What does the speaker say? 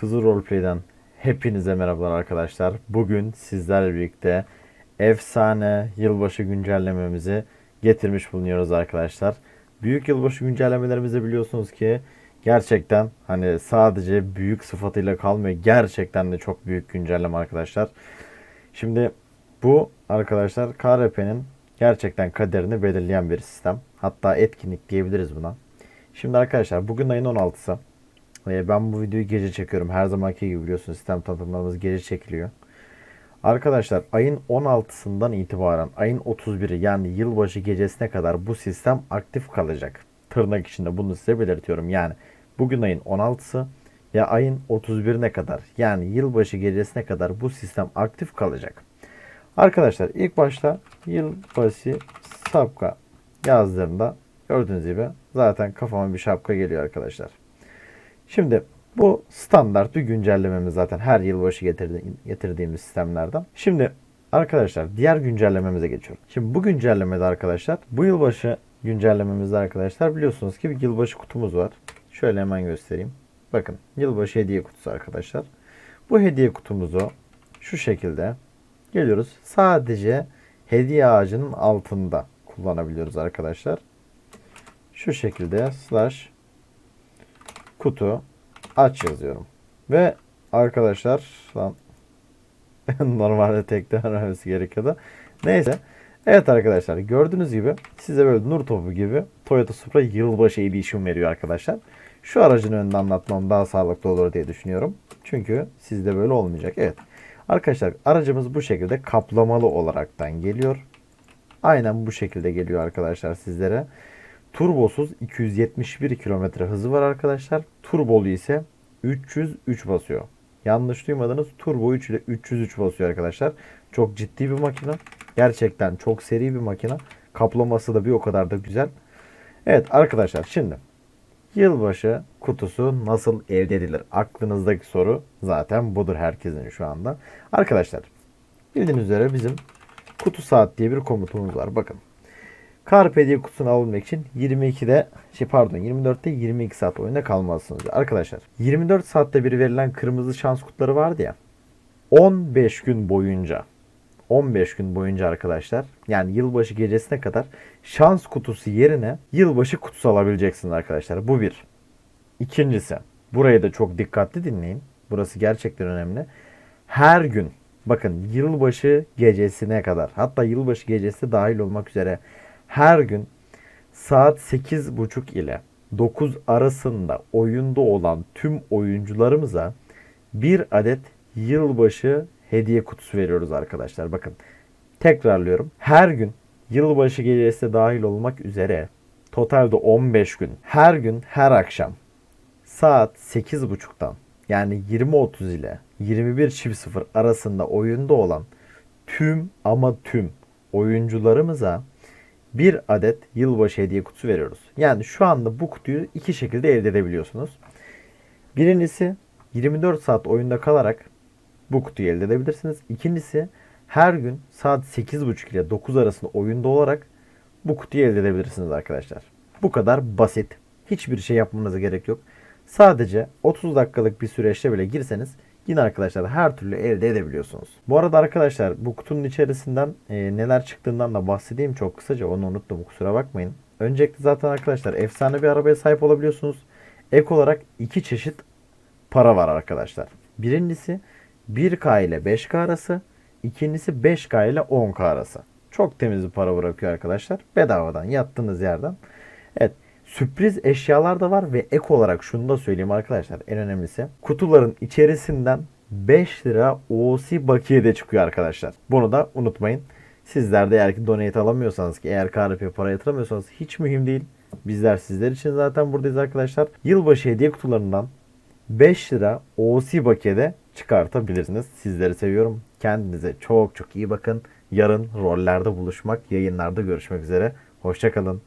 Kızıl Roleplay'den hepinize merhabalar arkadaşlar. Bugün sizlerle birlikte efsane yılbaşı güncellememizi getirmiş bulunuyoruz arkadaşlar. Büyük yılbaşı güncellemelerimizde biliyorsunuz ki gerçekten hani sadece büyük sıfatıyla kalmıyor. Gerçekten de çok büyük güncelleme arkadaşlar. Şimdi bu arkadaşlar KRP'nin gerçekten kaderini belirleyen bir sistem. Hatta etkinlik diyebiliriz buna. Şimdi arkadaşlar bugün ayın 16'sı. Ee, Ben bu videoyu gece çekiyorum. Her zamanki gibi biliyorsunuz sistem tanıtımlarımız gece çekiliyor. Arkadaşlar ayın 16'sından itibaren ayın 31'i yani yılbaşı gecesine kadar bu sistem aktif kalacak. Tırnak içinde bunu size belirtiyorum. Yani bugün ayın 16'sı ya ayın 31'ine kadar yani yılbaşı gecesine kadar bu sistem aktif kalacak. Arkadaşlar ilk başta yılbaşı şapka yazdığımda gördüğünüz gibi zaten kafama bir şapka geliyor arkadaşlar. Şimdi bu standart bir güncellememiz zaten her yılbaşı getirdi, getirdiğimiz sistemlerden. Şimdi arkadaşlar diğer güncellememize geçiyorum. Şimdi bu güncellemede arkadaşlar bu yılbaşı güncellememizde arkadaşlar biliyorsunuz ki bir yılbaşı kutumuz var. Şöyle hemen göstereyim. Bakın yılbaşı hediye kutusu arkadaşlar. Bu hediye kutumuzu şu şekilde geliyoruz. Sadece hediye ağacının altında kullanabiliyoruz arkadaşlar. Şu şekilde slash kutu aç yazıyorum. Ve arkadaşlar lan normalde tekte vermesi gerekiyordu. Neyse. Evet arkadaşlar gördüğünüz gibi size böyle nur topu gibi Toyota Supra yılbaşı edition veriyor arkadaşlar. Şu aracın önünde anlatmam daha sağlıklı olur diye düşünüyorum. Çünkü sizde böyle olmayacak. Evet. Arkadaşlar aracımız bu şekilde kaplamalı olaraktan geliyor. Aynen bu şekilde geliyor arkadaşlar sizlere. Turbosuz 271 km hızı var arkadaşlar. Turbolu ise 303 basıyor. Yanlış duymadınız. Turbo 3 ile 303 basıyor arkadaşlar. Çok ciddi bir makine. Gerçekten çok seri bir makine. Kaplaması da bir o kadar da güzel. Evet arkadaşlar şimdi yılbaşı kutusu nasıl elde edilir? Aklınızdaki soru zaten budur herkesin şu anda. Arkadaşlar bildiğiniz üzere bizim kutu saat diye bir komutumuz var. Bakın Carpe diye kutusunu alabilmek için 22'de şey pardon 24'te 22 saat oyunda kalmalısınız. Arkadaşlar 24 saatte bir verilen kırmızı şans kutuları vardı ya. 15 gün boyunca 15 gün boyunca arkadaşlar yani yılbaşı gecesine kadar şans kutusu yerine yılbaşı kutusu alabileceksiniz arkadaşlar. Bu bir. İkincisi burayı da çok dikkatli dinleyin. Burası gerçekten önemli. Her gün bakın yılbaşı gecesine kadar hatta yılbaşı gecesi dahil olmak üzere her gün saat 8.30 ile 9 arasında oyunda olan tüm oyuncularımıza bir adet yılbaşı hediye kutusu veriyoruz arkadaşlar. Bakın tekrarlıyorum. Her gün yılbaşı gecesi dahil olmak üzere totalde 15 gün her gün her akşam saat 8.30'dan yani 20.30 ile 21.00 arasında oyunda olan tüm ama tüm oyuncularımıza bir adet yılbaşı hediye kutusu veriyoruz. Yani şu anda bu kutuyu iki şekilde elde edebiliyorsunuz. Birincisi 24 saat oyunda kalarak bu kutuyu elde edebilirsiniz. İkincisi her gün saat 8.30 ile 9 arasında oyunda olarak bu kutuyu elde edebilirsiniz arkadaşlar. Bu kadar basit. Hiçbir şey yapmanıza gerek yok. Sadece 30 dakikalık bir süreçte bile girseniz yine arkadaşlar her türlü elde edebiliyorsunuz. Bu arada arkadaşlar bu kutunun içerisinden e, neler çıktığından da bahsedeyim çok kısaca onu unuttum kusura bakmayın. Öncelikle zaten arkadaşlar efsane bir arabaya sahip olabiliyorsunuz. Ek olarak iki çeşit para var arkadaşlar. Birincisi 1K ile 5K arası. ikincisi 5K ile 10K arası. Çok temiz bir para bırakıyor arkadaşlar. Bedavadan yattığınız yerden. Evet sürpriz eşyalar da var ve ek olarak şunu da söyleyeyim arkadaşlar en önemlisi. Kutuların içerisinden 5 lira OC bakiye de çıkıyor arkadaşlar. Bunu da unutmayın. Sizler de eğer ki donate alamıyorsanız ki eğer KRP para yatıramıyorsanız hiç mühim değil. Bizler sizler için zaten buradayız arkadaşlar. Yılbaşı hediye kutularından 5 lira OC bakiyede çıkartabilirsiniz. Sizleri seviyorum. Kendinize çok çok iyi bakın. Yarın rollerde buluşmak, yayınlarda görüşmek üzere. Hoşçakalın.